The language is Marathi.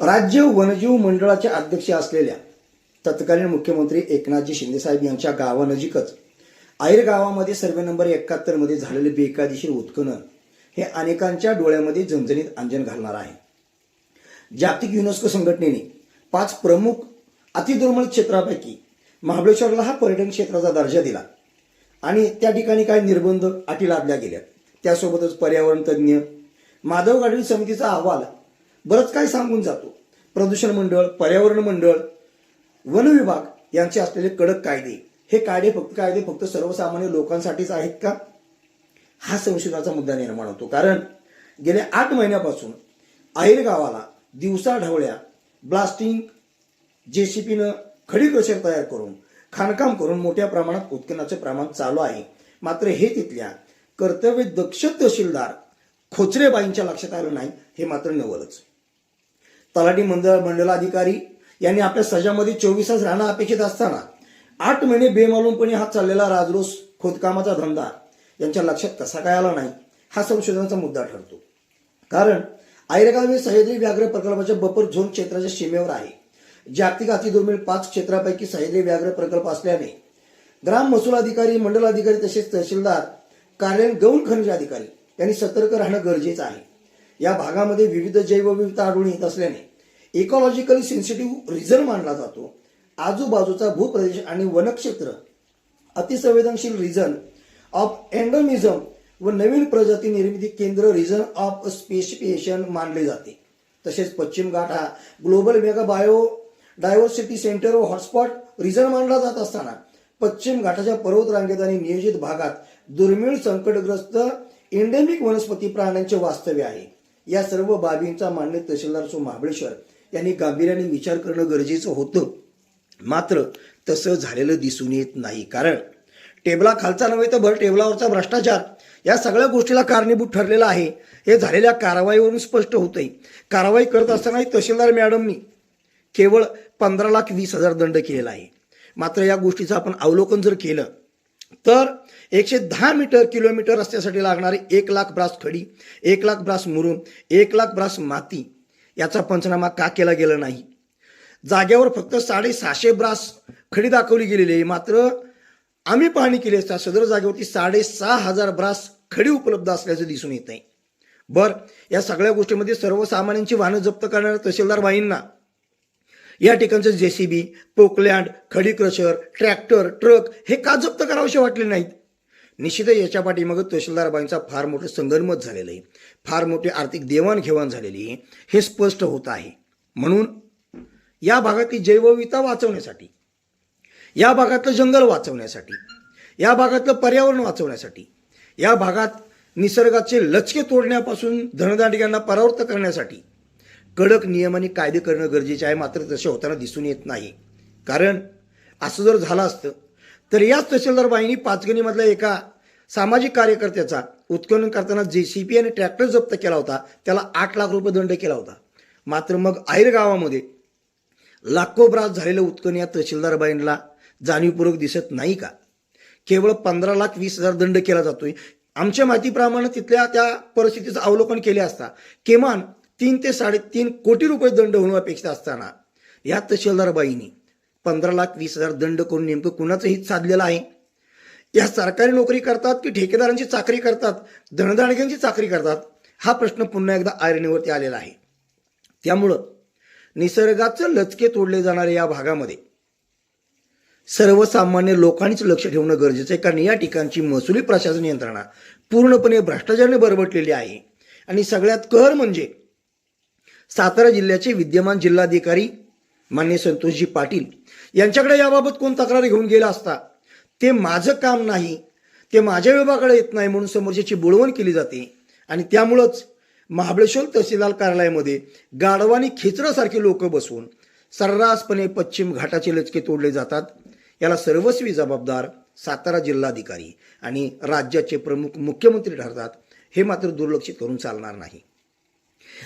राज्य वनजीव मंडळाचे अध्यक्ष असलेल्या तत्कालीन मुख्यमंत्री एकनाथजी शिंदेसाहेब यांच्या गावानजीकच आयर गावामध्ये सर्वे नंबर एकाहत्तरमध्ये झालेले बेकायदेशीर उत्खनन हे अनेकांच्या डोळ्यामध्ये झणझणीत अंजन घालणार आहे. जागतिक युनेस्को संघटनेने पाच प्रमुख अतिदुर्मिळ क्षेत्रापैकी महाबळेश्वरला हा पर्यटन क्षेत्राचा दर्जा दिला आणि त्या ठिकाणी काही निर्बंध अटी लादल्या गेल्या. त्यासोबतच पर्यावरण तज्ज्ञ माधव गाडवी समितीचा अहवाल बरंच काही सांगून जातो. प्रदूषण मंडळ पर्यावरण मंडळ वन विभाग यांचे असलेले कडक कायदे. हे कायदे फक्त कायदे फक्त सर्वसामान्य लोकांसाठीच आहेत का? हा संशोधनाचा मुद्दा निर्माण होतो. कारण गेल्या आठ महिन्यापासून आयर गावाला दिवसा ढवळ्या ब्लास्टिंग जेसीपीनं खडी क्रशर तयार करून खाणकाम करून मोठ्या प्रमाणात उत्खननाचे प्रमाण चालू आहे. मात्र हे तिथल्या कर्तव्य दक्ष तहसीलदार खोचरेबाईंच्या लक्षात आलं नाही हे मात्र नवलच. तलाठी मंडळ मंडलाधिकारी यांनी आपल्या सजामध्ये चोवीसच राहणं अपेक्षित असताना आठ महिने बेमालूमपणे हा चाललेला राजरोस खोदकामाचा धंदा यांच्या लक्षात कसा काय आला नाही हा संशोधनाचा मुद्दा ठरतो. कारण आयरगाव हे सह्याद्री व्याघ्र प्रकल्पाच्या बपर झोन क्षेत्राच्या सीमेवर आहे. जागतिक अतिदुर्मिळ पाच क्षेत्रापैकी सह्याद्री व्याघ्र प्रकल्प असल्याने ग्राम महसूल अधिकारी मंडल अधिकारी तसेच तहसीलदार कार्यालयीन गौण खनिज अधिकारी यांनी सतर्क राहणं गरजेचं आहे. या भागामध्ये विविध जैवविविधता आढळून येत असल्याने इकॉलॉजिकली सेन्सिटिव्ह रिझन मानला जातो. आजूबाजूचा भूप्रदेश आणि वनक्षेत्र अतिसंवेदनशील रिजन ऑफ एन्डोमिझम व नवीन प्रजाती निर्मिती केंद्र रिजन ऑफ स्पेसिफिकेशन मानले जाते. तसेच पश्चिम घाट हा global mega biodiversity centre व हॉटस्पॉट रिजन मानला जात असताना पश्चिम घाटाच्या पर्वत रांगेत आणि नियोजित भागात दुर्मिळ संकटग्रस्त एंडेमिक वनस्पती प्राण्यांचे वास्तव्य आहे. या सर्व बाबींचा मान्य तहसीलदार सो. महाबळेश्वर यांनी गांभीर्याने विचार करणं गरजेचं होतं. मात्र तसं झालेलं दिसून येत नाही. कारण टेबला खालचा नव्हे तर भर टेबलावरचा भ्रष्टाचार या सगळ्या गोष्टीला कारणीभूत ठरलेला आहे. हे झालेल्या कारवाईवरून स्पष्ट होतंय. कारवाई करत असतानाही तहसीलदार मॅडमनी केवळ पंधरा लाख वीस हजार दंड केलेला आहे. मात्र या गोष्टीचं आपण अवलोकन जर केलं तर एकशे दहा मीटर किलोमीटर रस्त्यासाठी लागणारे एक लाख ब्रास खडी एक लाख ब्रास मुरुम एक लाख ब्रास माती याचा पंचनामा का केला गेला नाही? जाग्यावर फक्त साडेसहाशे ब्रास खडी दाखवली गेलेली आहे. मात्र आम्ही पाहणी केली असता सदर जागेवरती साडेसहा हजार ब्रास खडी उपलब्ध असल्याचं दिसून येत आहे. बर या सगळ्या गोष्टीमध्ये सर्वसामान्यांची वाहनं जप्त करणाऱ्या तहसीलदार बाईंना या ठिकाणचं जेसीबी पोकलँड खडी क्रशर ट्रॅक्टर ट्रक हे का जप्त करावेसे वाटले नाहीत? निश्चितच याच्या पाठीमागं तहसीलदारबाईंचा फार मोठं संगनमत झालेलं आहे. फार मोठी आर्थिक देवाणघेवाण झालेली आहे. हे स्पष्ट होत आहे. म्हणून या भागातली जैवविविधता वाचवण्यासाठी या भागातलं जंगल वाचवण्यासाठी या भागातलं पर्यावरण वाचवण्यासाठी या भागात निसर्गाचे लचके तोडण्यापासून धनदांडग्यांना परावृत्त करण्यासाठी कडक नियम आणि कायदे करणं गरजेचे आहे. मात्र तसे होताना दिसून येत नाही. कारण असं जर झालं असतं तर याच तहसीलदार बाईंनी पाचगणीमधल्या एका सामाजिक कार्यकर्त्याचा उत्खनन करताना जे सी पी आणि ट्रॅक्टर जप्त केला होता त्याला आठ लाख रुपये दंड केला होता. मात्र मग आयर गावामध्ये लाखो ब्रास झालेलं उत्खन या तहसीलदार बाईंना जाणीवपूर्वक दिसत नाही का? केवळ पंधरा लाख वीस हजार दंड केला जातोय. आमच्या माहितीप्रमाणे तिथल्या त्या परिस्थितीचं अवलोकन केले असता किमान तीन ते साडेतीन कोटी रुपये दंड होणं अपेक्षित असताना या तहसीलदार बाईंनी पंधरा लाख वीस हजार दंड करून नेमकं कुणाचं हित साधलेलं आहे? या सरकारी नोकरी करतात की ठेकेदारांची चाकरी करतात? धनदाणग्यांची चाकरी करतात? हा प्रश्न पुन्हा एकदा आयरणीवरती आलेला आहे. त्यामुळं निसर्गाचं लचके तोडले जाणारे या भागामध्ये सर्वसामान्य लोकांनीच लक्ष ठेवणं गरजेचं आहे. कारण या ठिकाणची महसुली प्रशासन यंत्रणा पूर्णपणे भ्रष्टाचाराने बरबटलेली आहे. आणि सगळ्यात कहर म्हणजे सातारा जिल्ह्याचे विद्यमान जिल्हाधिकारी मान्य संतोषजी पाटील यांच्याकडे याबाबत कोण तक्रार घेऊन गेला असता? ते माझं काम नाही ते माझ्या विभागाकडे येत नाही म्हणून समोरच्याची बुळवण केली जाते. आणि त्यामुळंच महाबळेश्वर तहसीलदार कार्यालयामध्ये गाढवानी खेचरासारखे लोक बसवून सर्रासपणे पश्चिम घाटाचे लचके तोडले जातात. याला सर्वस्वी जबाबदार सातारा जिल्हाधिकारी आणि राज्याचे प्रमुख मुख्यमंत्री ठरतात हे मात्र दुर्लक्षित करून चालणार नाही.